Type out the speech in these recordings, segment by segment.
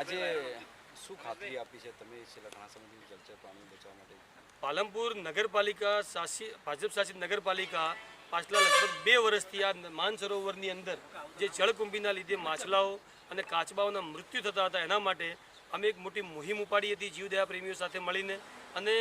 આજે શું ખાતરી આપી છે તમે છેલ્લા ઘણા સમયથી જળચર પ્રાણીઓ બચાવવા માટે? પાલનપુર નગરપાલિકા શાસિત ભાજપ શાસિત નગરપાલિકા પાછલા લગભગ બે વર્ષથી આ માનસરોવરની અંદર જે જળકુંભીના લીધે માછલાઓ અને કાચબાઓના મૃત્યુ થતા હતા એના માટે અમે એક મોટી મુહિમ ઉપાડી હતી જીવદયા પ્રેમીઓ સાથે મળીને અને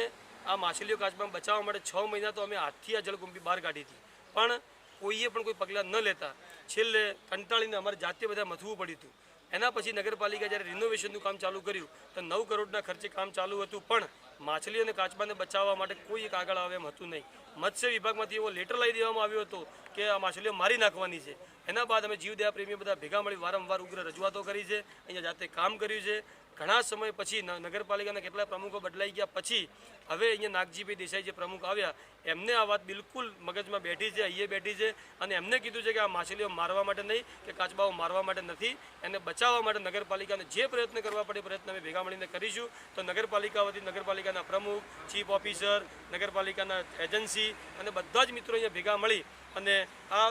આ માછલીઓ કાચબામાં બચાવવા માટે છ મહિના તો અમે હાથથી આ જળકુંભી બહાર કાઢી હતી. પણ કોઈએ પણ કોઈ પગલાં ન લેતા છેલ્લે કંટાળીને અમારે જાતે બધા મથવું પડ્યું હતું. એના પછી નગરપાલિકા જ્યારે રિનોવેશનનું કામ ચાલુ કર્યું, તો નવ કરોડના ખર્ચે કામ ચાલુ હતું, પણ માછલી અને કાચબાને બચાવવા માટે કોઈ એક આગળ આવે એમ હતું નહીં. મત્સ્ય વિભાગમાંથી એવો લેટર લઈ દેવામાં આવ્યો હતો કે આ માછલીઓ મારી નાખવાની છે. એના બાદ અમે જીવદયા પ્રેમીઓ બધા ભેગા મળી વારંવાર ઉગ્ર રજૂઆતો કરી છે. અહીંયા જાતે કામ કર્યું છે. ઘણા સમય પછી નગરપાલિકાના કેટલા પ્રમુખો બદલાઈ ગયા પછી હવે અહીંયા નાગજીભાઈ દેસાઈ જે પ્રમુખ આવ્યા, એમને આ વાત બિલકુલ મગજમાં બેઠી છે અહીંયા બેઠી છે અને એમને કીધું છે કે આ માછલીઓ મારવા માટે નહીં, કે કાચબાઓ મારવા માટે નથી, એને બચાવવા માટે નગરપાલિકાને જે પ્રયત્ન કરવા પડે પ્રયત્ન અમે ભેગા મળીને કરીશું. તો નગરપાલિકા વતી નગરપાલિકાના પ્રમુખ, ચીફ ઓફિસર, નગરપાલિકાના એજન્સી અને બધા જ મિત્રો અહીંયા ભેગા મળી અને આ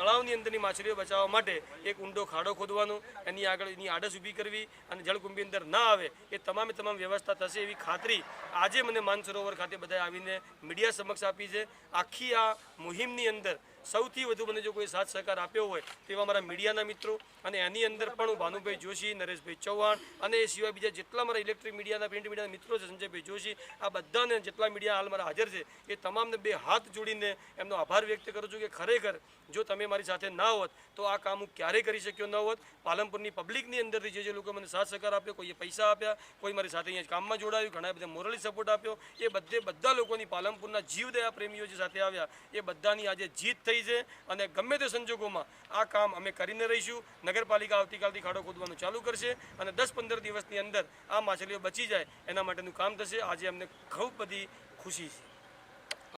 તળાવની અંદરની માછલીઓ બચાવવા માટે એક ઊંડો ખાડો ખોદવાનો, એની આગળ એની આડસ ઊભી કરવી અને જળકુંભી અંદર ના આવે, એ તમામે તમામ વ્યવસ્થા થશે એવી ખાતરી આજે મને માનસરોવર ખાતે બધાએ આવીને મીડિયા સમક્ષ આપી છે. આખી આ મુહિમની અંદર સૌથી વધુ મને જો કોઈ સાથ સહકાર આપ્યો હોય, તેવા મારા મીડિયાના મિત્રો અને એની અંદર પણ ભાનુભાઈ જોશી, નરેશભાઈ ચૌહાણ અને એ સિવાય બીજા જેટલા મારા ઇલેક્ટ્રિક મીડિયાના પ્રિન્ટ મીડિયાના મિત્રો છે, સંજયભાઈ જોશી, આ બધાને જેટલા મીડિયા હાલ મારા હાજર છે, એ તમામને બે હાથ જોડીને એમનો આભાર વ્યક્ત કરું છું કે ખરેખર જો તમે મારી સાથે ના હોત, તો આ કામ હું ક્યારેય કરી શક્યો ન હોત. પાલનપુરની પબ્લિકની અંદરથી જે જે લોકો મને સાથ સહકાર આપ્યો, કોઈએ પૈસા આપ્યા, કોઈ મારી સાથે અહીંયા કામમાં જોડાયું, ઘણા બધા મોરલી સપોર્ટ આપ્યો, એ બધે, બધા લોકોની પાલનપુરના જીવદયા પ્રેમીઓ જે સાથે આવ્યા, એ બધાની આજે જીત થઈ છે અને ગમે તે સંજોગોમાં આ કામ અમે કરીને રહીશું. નગરપાલિકા આવતીકાલથી ખાડો ખોદવાનું ચાલુ કરશે અને દસ પંદર દિવસની અંદર આ માછલીઓ બચી જાય એના માટેનું કામ થશે. આજે અમને ખૂબ બધી ખુશી છે.